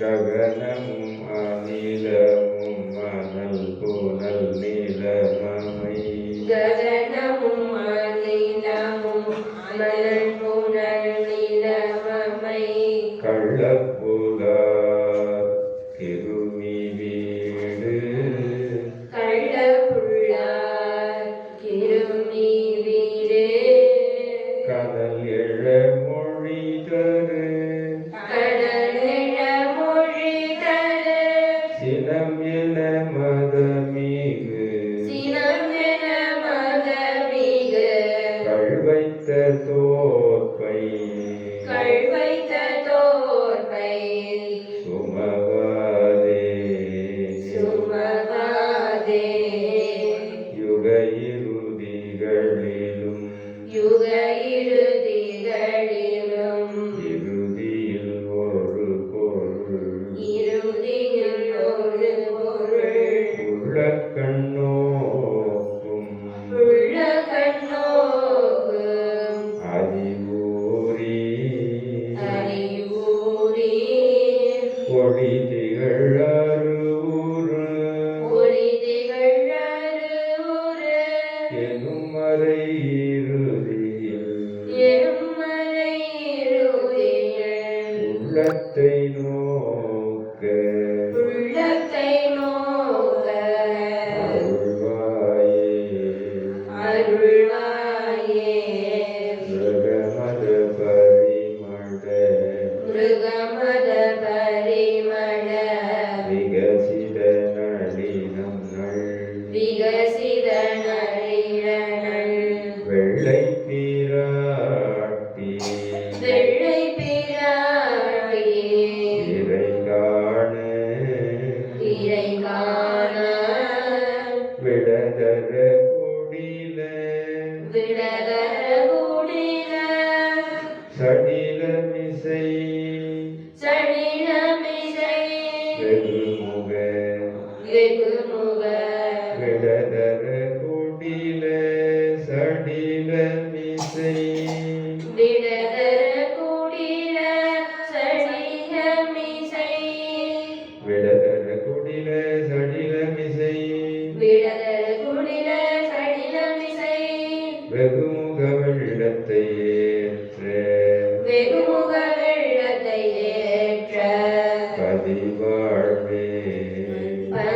गगनम् अनिलमुमनल्पुनल्नि உள்ளத்தை நோக்க. உள்ளத்தை நோக்க. அருள்வாயே. அருள்வாயே. மிருகமத இதை திருமுக விடதர குடில சடில மிசை. விடதர குடில சடில மிசை. விடதர குடில சடில மிசை. விடதர குடில சடில மிசை. வெகுமுக வெள்ளத்தை ஏற்ற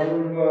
from